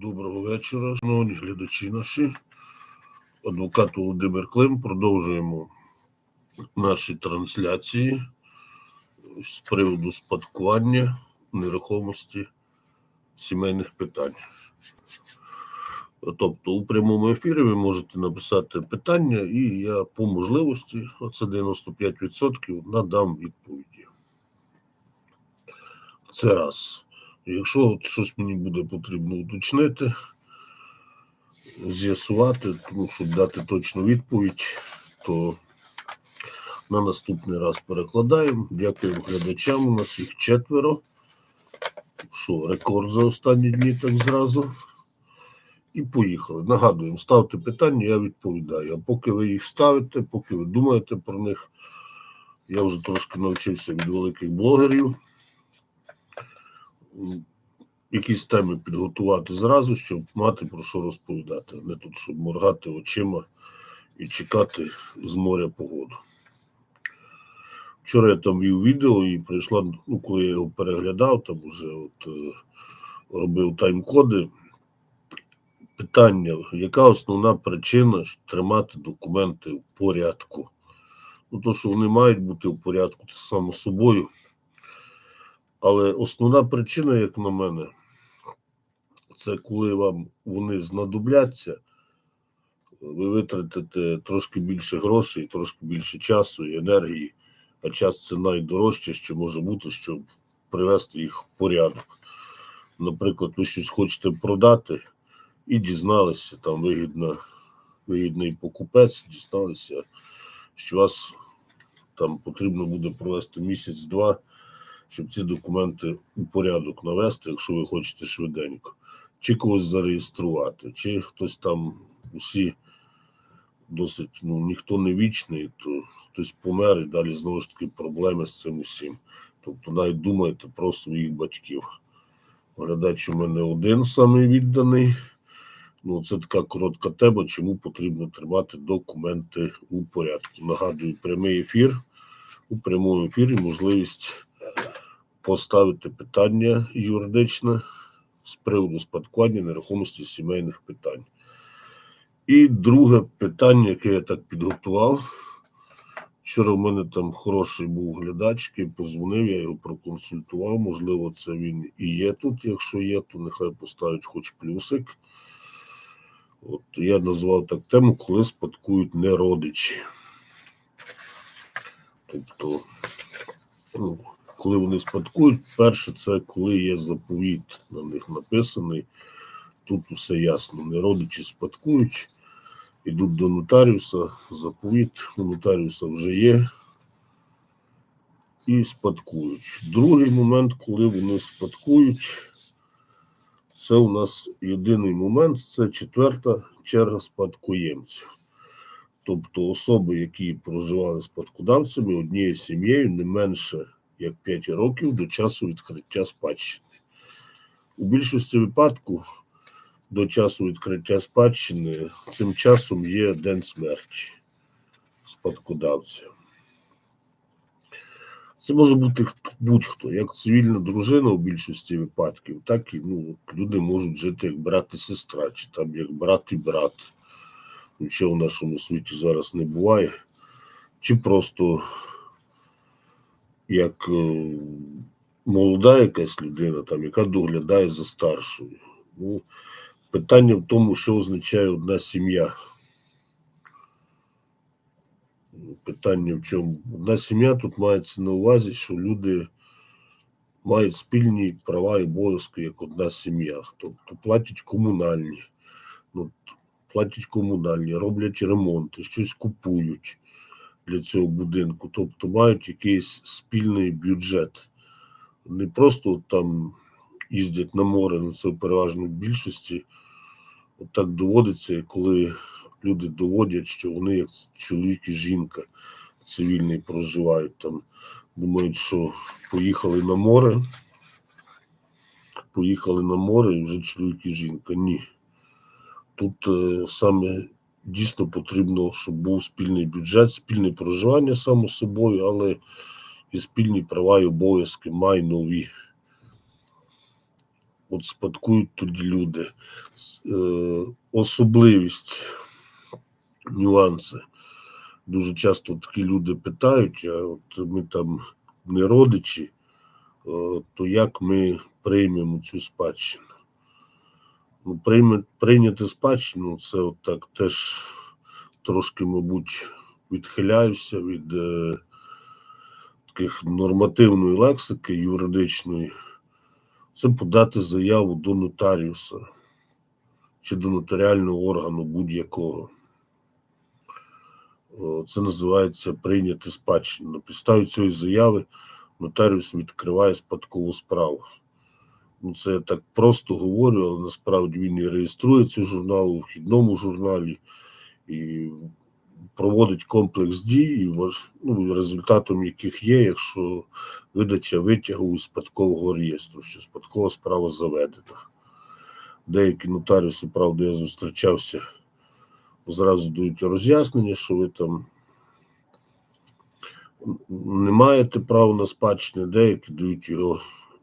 Доброго вечора, шановні глядачі наші. Адвокат Володимир Клим. Продовжуємо наші трансляції з приводу спадкування нерухомості сімейних питань. Тобто у прямому ефірі ви можете написати питання, і я по можливості, оце 95%, надам відповіді. Це раз. Якщо от щось мені буде потрібно уточнити, з'ясувати, тому щоб дати точну відповідь, то на наступний раз перекладаємо. Дякуємо глядачам. У нас їх четверо. Що, рекорд за останні дні так зразу. І поїхали. Нагадуємо, ставте питання, я відповідаю. А поки ви їх ставите, поки ви думаєте про них, я вже трошки навчився від великих блогерів якісь теми підготувати зразу, щоб мати про що розповідати, а не тут, щоб моргати очима і чекати з моря погоду. Вчора я там вів відео і прийшла, ну, коли я його переглядав, там вже от е, робив тайм-коди. Питання, яка основна причина тримати документи в порядку? Ну, то, що вони мають бути в порядку, це само собою. Але основна причина, як на мене, це коли вам вони знадобляться, ви витратите трошки більше грошей, трошки більше часу і енергії, а час це найдорожче, що може бути, щоб привести їх в порядок. Наприклад, ви щось хочете продати і дізналися, там вигідно, вигідний покупець, дізналися, що вас там потрібно буде провести місяць-два щоб ці документи у порядок навести, якщо ви хочете швиденько, чи когось зареєструвати, чи хтось там усі досить, ну ніхто не вічний, то хтось помер і далі знову ж таки проблеми з цим усім. Тобто навіть думайте про своїх батьків. Глядач у мене один самий відданий. Ну, це така коротка тема, чому потрібно тримати документи у порядку. Нагадую, прямий ефір. У прямому ефірі можливість поставити питання юридичне з приводу спадкування нерухомості сімейних питань. І друге питання, яке я так підготував. Вчора в мене там хороший був глядач, який позвонив, я його проконсультував. Можливо, це він і є тут. Якщо є, то нехай поставить хоч плюсик. От я назвав так тему, коли спадкують не родичі. Тобто, ну, коли вони спадкують, перше, це коли є заповіт на них написаний. Тут усе ясно. Не родичі спадкують, йдуть до нотаріуса, заповіт у нотаріуса вже є. І спадкують. Другий момент, коли вони спадкують, це у нас єдиний момент це четверта черга спадкоємців. Тобто особи, які проживали спадкодавцями однією сім'єю не менше як 5 років до часу відкриття спадщини. У більшості випадку до часу відкриття спадщини цим часом є день смерті спадкодавця. Це може бути будь-хто, як цивільна дружина у більшості випадків, так і ну, люди можуть жити як брат і сестра, чи там як брат і брат. Нічого в нашому світі зараз не буває, чи просто як е, молода якась людина, там, яка доглядає за старшою. Ну, Питання в тому, що означає одна сім'я. Питання в чому? Одна сім'я тут мається на увазі, що люди мають спільні права і обов'язки як одна сім'я. Тобто платять комунальні, ну, платять комунальні, роблять ремонти, щось купують для цього будинку, тобто мають якийсь спільний бюджет. Не просто там їздять на море, на це в переважній більшості. От так доводиться, коли люди доводять, що вони, як чоловік і жінка цивільний, проживають там, думають, що поїхали на море, поїхали на море і вже чоловік і жінка. Ні. Тут е, саме дійсно потрібно, щоб був спільний бюджет, спільне проживання само собою, але і спільні права і обов'язки майнові. от спадкують тоді люди. Е, особливість, нюанси. Дуже часто такі люди питають, а от ми там не родичі, е, то як ми приймемо цю спадщину? Ну, прийняти спадщину це от так теж трошки, мабуть, відхиляюся від е, таких нормативної лексики юридичної. Це подати заяву до нотаріуса чи до нотаріального органу будь-якого. Це називається прийняти спадщину. На підставі цієї заяви нотаріус відкриває спадкову справу. Ну, це я так просто говорю, але насправді він і реєструє цю журнал у вхідному журналі і проводить комплекс дій, ну, результатом яких є, якщо видача витягу із спадкового реєстру, що спадкова справа заведена. Деякі нотаріуси, правда, я зустрічався, зразу дають роз'яснення, що ви там не маєте права на спадщини, деякі дають його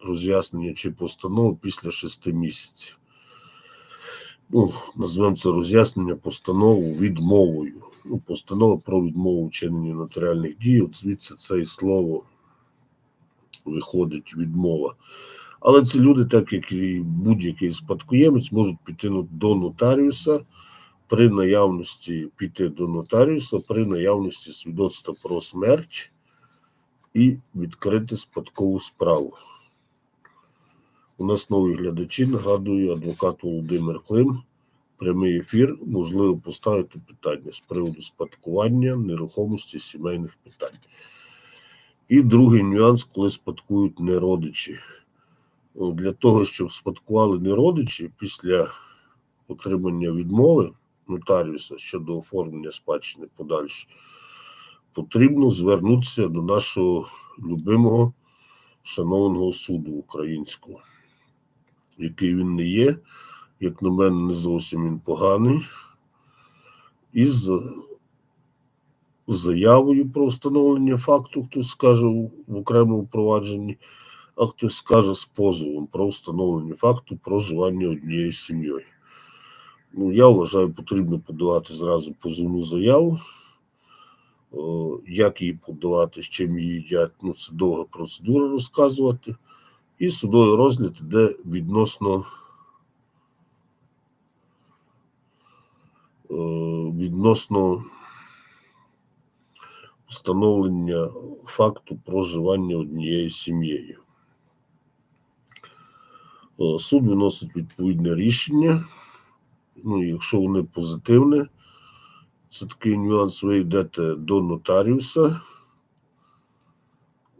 роз'яснення чи постанову після шести місяців. Ну, назвемо це роз'яснення постанову відмовою. Ну, постанова про відмову вчинення нотаріальних дій, от звідси це і слово виходить відмова. Але ці люди, так як і будь-який спадкоємець, можуть піти до нотаріуса при наявності піти до нотаріуса при наявності свідоцтва про смерть і відкрити спадкову справу. У нас нові глядачі, нагадую, адвокат Володимир Клим. Прямий ефір, можливо, поставити питання з приводу спадкування, нерухомості, сімейних питань. І другий нюанс, коли спадкують неродичі. Ну, Для того, щоб спадкували неродичі після отримання відмови нотаріуса щодо оформлення спадщини подальше, потрібно звернутися до нашого любимого шановного суду українського, який він не є, як на мене, не зовсім він поганий, із заявою про встановлення факту, хтось скаже в окремому провадженні, а хтось скаже з позовом про встановлення факту проживання однією сім'єю. Ну, я вважаю, потрібно подавати зразу позовну заяву. Як її подавати, з чим її їдять, ну це довга процедура розказувати. І судовий розгляд іде відносно е, відносно встановлення факту проживання однією сім'єю. Е, Суд виносить відповідне рішення. Ну, якщо воно позитивне, це такий нюанс, ви йдете до нотаріуса,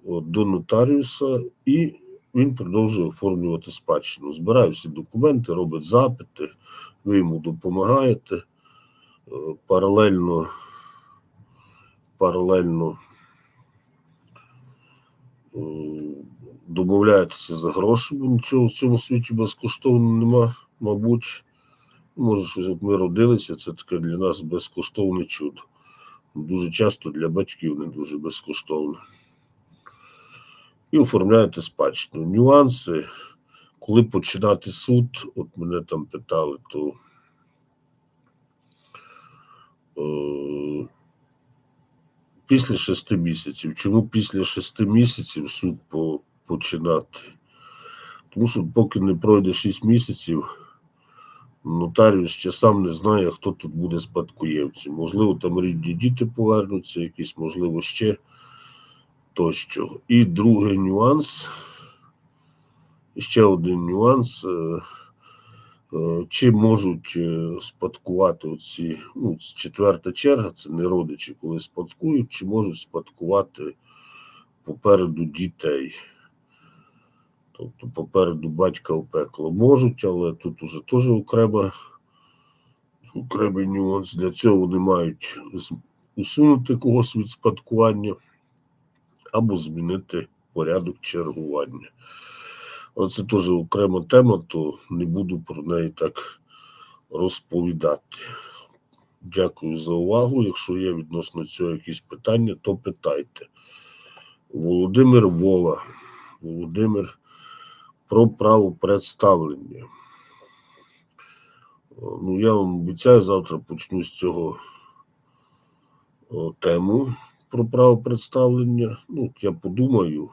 от, до нотаріуса, і він продовжує оформлювати спадщину. Збирає всі документи, робить запити, ви йому допомагаєте. Е, Паралельно, паралельно е, домовляєтеся за гроші, бо нічого в цьому світі безкоштовно нема, мабуть. Може, щось ми родилися, це таке для нас безкоштовне чудо. Дуже часто для батьків не дуже безкоштовно. І оформляєте спадщину. Нюанси, коли починати суд, от мене там питали, то е, після шести місяців. Чому після шести місяців суд по, починати? Тому що поки не пройде шість місяців, нотаріус ще сам не знає, хто тут буде спадкоємцем. Можливо, там рідні діти повернуться, якісь, можливо, ще тощо. І другий нюанс, ще один нюанс. е, е, Чи можуть е, спадкувати оці, ну, четверта черга, це не родичі, коли спадкують, чи можуть спадкувати попереду дітей. Тобто попереду батька в пекло можуть, але тут уже теж окрема, окремий нюанс. Для цього вони мають усунути когось від спадкування або змінити порядок чергування. Але це теж окрема тема, то не буду про неї так розповідати. Дякую за увагу. Якщо є відносно цього якісь питання, то питайте. Володимир Вова. Володимир про право представлення. Ну, я вам обіцяю, завтра почну з цього о, тему про право представлення. Ну, я подумаю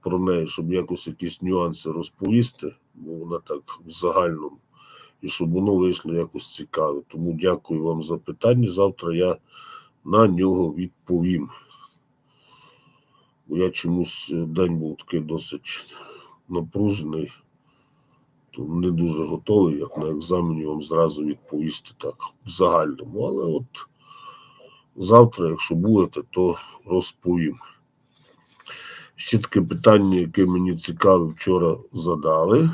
про неї, щоб якось якісь нюанси розповісти, бо вона так в загальному, і щоб воно вийшло якось цікаве. Тому дякую вам за питання. Завтра я на нього відповім. Бо я чомусь е, день був такий досить напружений, то не дуже готовий, як на екзамені вам зразу відповісти так в загальному. Але от завтра, якщо будете, то розповім. Ще таке питання, яке мені цікаве, вчора задали.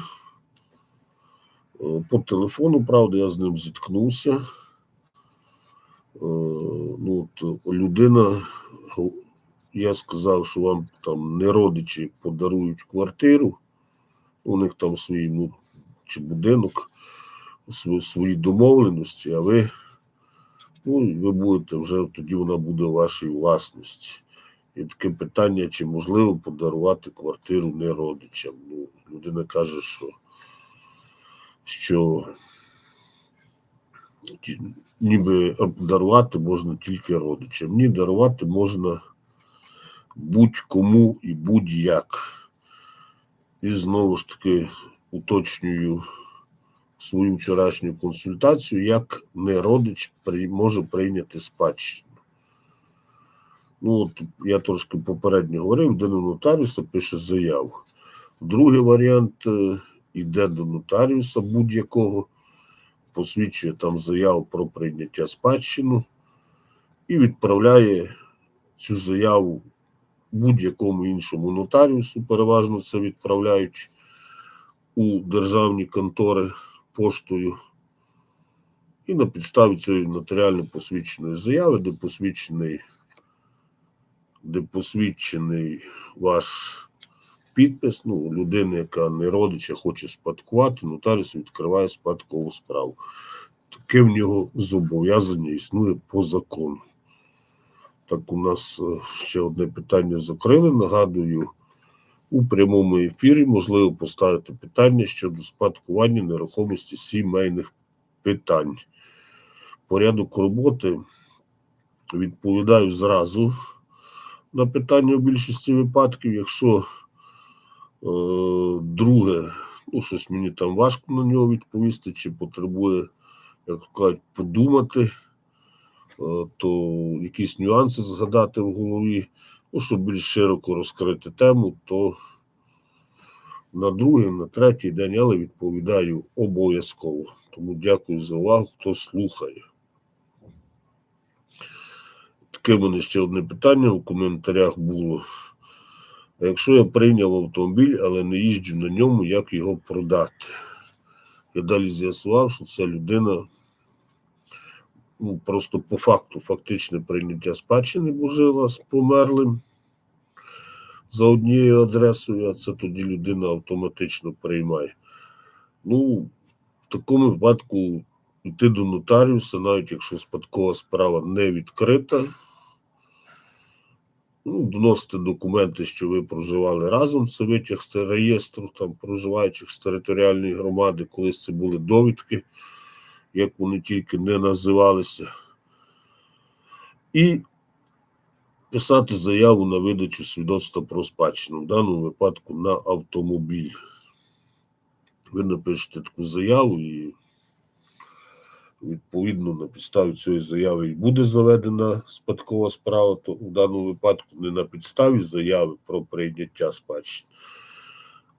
Е, По телефону, правда, я з ним зіткнувся. Е, Ну, от людина, я сказав, що вам там не родичі подарують квартиру, у них там свій ну, чи будинок, свої, свої домовленості, а ви, ну, ви будете вже тоді вона буде вашій власності. І таке питання, чи можливо подарувати квартиру не родичам. Ну, людина каже, що, що ніби дарувати можна тільки родичам. Ні, дарувати можна будь-кому і будь-як. І знову ж таки уточнюю свою вчорашню консультацію, як не родич може прийняти спадщину. Ну, от я трошки попередньо говорив, йде до нотаріуса, пише заяву. Другий варіант е, йде до нотаріуса будь-якого, посвідчує там заяву про прийняття спадщину і відправляє цю заяву будь-якому іншому нотаріусу. Переважно це відправляють у державні контори поштою. І на підставі цієї нотаріально посвідченої заяви, де посвідчений, де посвідчений ваш підпис, ну, людина, яка не родича, хоче спадкувати, нотаріус відкриває спадкову справу. Таке в нього зобов'язання існує по закону. Так, у нас е, ще одне питання закрили. Нагадую, у прямому ефірі можливо поставити питання щодо спадкування нерухомості сімейних питань. Порядок роботи відповідаю зразу на питання в більшості випадків. Якщо е, друге, ну щось мені там важко на нього відповісти, чи потребує, як кажуть, подумати, е, то якісь нюанси згадати в голові, ну, щоб більш широко розкрити тему, то на другий, на третій день, але відповідаю обов'язково. Тому дякую за увагу, хто слухає. Таке в мене ще одне питання у коментарях було. Якщо я прийняв автомобіль, але не їжджу на ньому, як його продати? Я далі з'ясував, що ця людина ну, просто по факту фактичне прийняття спадщини, бо жила з померлим за однією адресою, а це тоді людина автоматично приймає. Ну, в такому випадку йти до нотаріуса, навіть якщо спадкова справа не відкрита, ну, доносити документи, що ви проживали разом, це витяг з реєстру там, проживаючих з територіальної громади, колись це були довідки, як вони тільки не називалися. І писати заяву на видачу свідоцтва про спадщину, в даному випадку на автомобіль. Ви напишете таку заяву і відповідно на підставі цієї заяви і буде заведена спадкова справа, то в даному випадку не на підставі заяви про прийняття спадщини,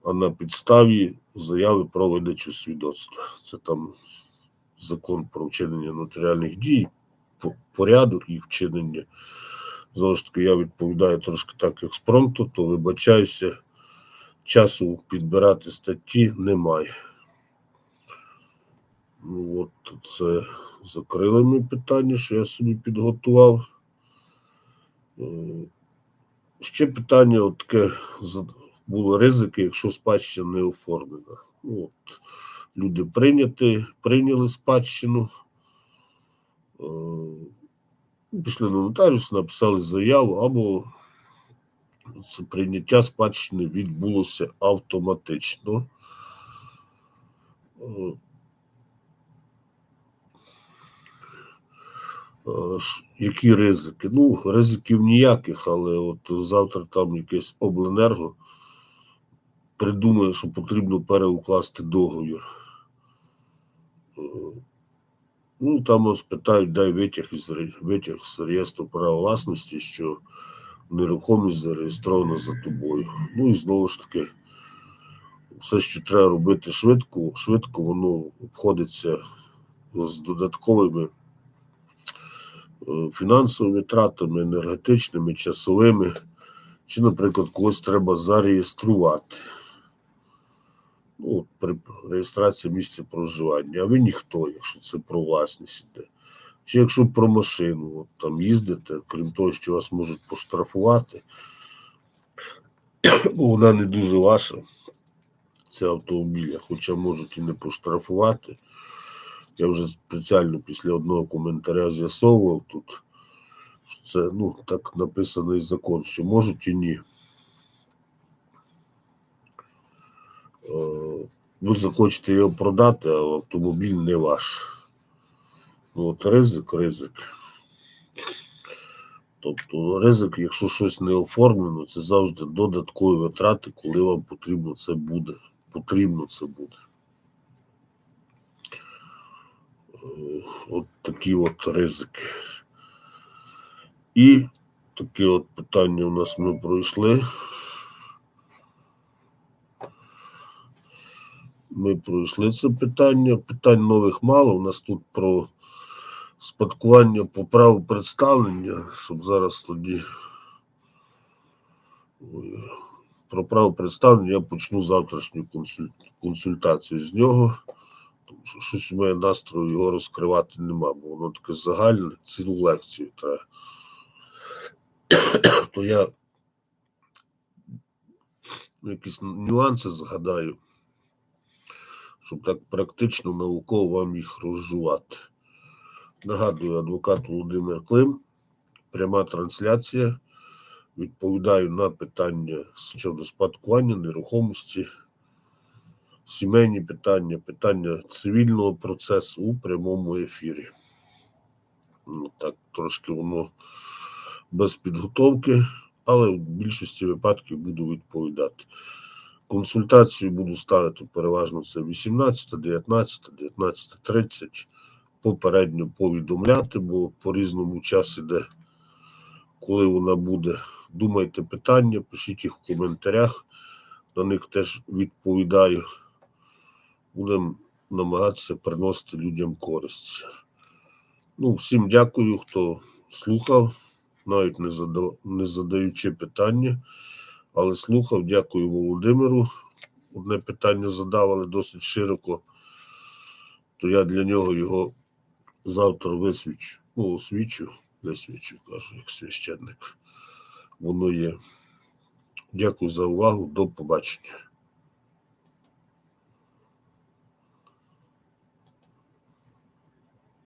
а на підставі заяви про видачу свідоцтва. Це там закон про вчинення нотаріальних дій, порядок їх вчинення. Знову ж таки, я відповідаю трошки так експромту, то вибачаюся, часу підбирати статті немає. Ну, от це закрили ми питання, що я собі підготував. Е, Ще питання от таке було ризики, якщо спадщина не оформлена. Ну, от, люди прийняти, прийняли спадщину, е, пішли на нотаріус, написали заяву або це прийняття спадщини відбулося автоматично. Е, Е, Які ризики? Ну, ризиків ніяких, але от завтра там якесь обленерго придумає, що потрібно переукласти договір. Е, Ну, там ось питають, дай витяг із витяг з реєстру права власності, що нерухомість зареєстрована за тобою. Ну і знову ж таки, все, що треба робити швидко, швидко воно обходиться з додатковими е, фінансовими тратами, енергетичними, часовими, чи, наприклад, когось треба зареєструвати. Ну, при реєстрації місця проживання, а ви ніхто, якщо це про власність іде. Чи якщо про машину, от там їздите, крім того, що вас можуть поштрафувати, бо вона не дуже ваша, це автомобіль, хоча можуть і не поштрафувати. Я вже спеціально після одного коментаря з'ясовував тут, що це ну, так написаний закон, що можуть і ні. Ви захочете його продати, а автомобіль не ваш. Ну, от ризик, ризик. Тобто ризик, якщо щось не оформлено, це завжди додаткові витрати, коли вам потрібно це буде. Потрібно це буде. Е, От такі от ризики. І таке от питання у нас ми пройшли. Ми пройшли це питання. Питань нових мало. У нас тут про спадкування по праву представлення, щоб зараз тоді про право представлення я почну завтрашню консультацію з нього. Тому що щось у мене настрою його розкривати нема, бо воно таке загальне, цілу лекцію треба. То я якісь нюанси згадаю, щоб так практично науково вам їх розжувати. Нагадую, адвокат Володимир Клим, пряма трансляція. Відповідаю на питання щодо спадкування, нерухомості, сімейні питання, питання цивільного процесу у прямому ефірі. Ну, так, трошки воно без підготовки, але в більшості випадків буду відповідати. Консультацію буду ставити переважно це 18, 19, 19.30. Попередньо повідомляти, бо по різному час іде, коли вона буде. Думайте питання, пишіть їх в коментарях, на них теж відповідаю. Будемо намагатися приносити людям користь. Ну, всім дякую, хто слухав, навіть не задаючи питання, але слухав. Дякую Володимиру. Одне питання задав, але досить широко, то я для нього його завтра висвічу, ну, освічу, висвічу, кажу, як священник. Воно є. Дякую за увагу. До побачення.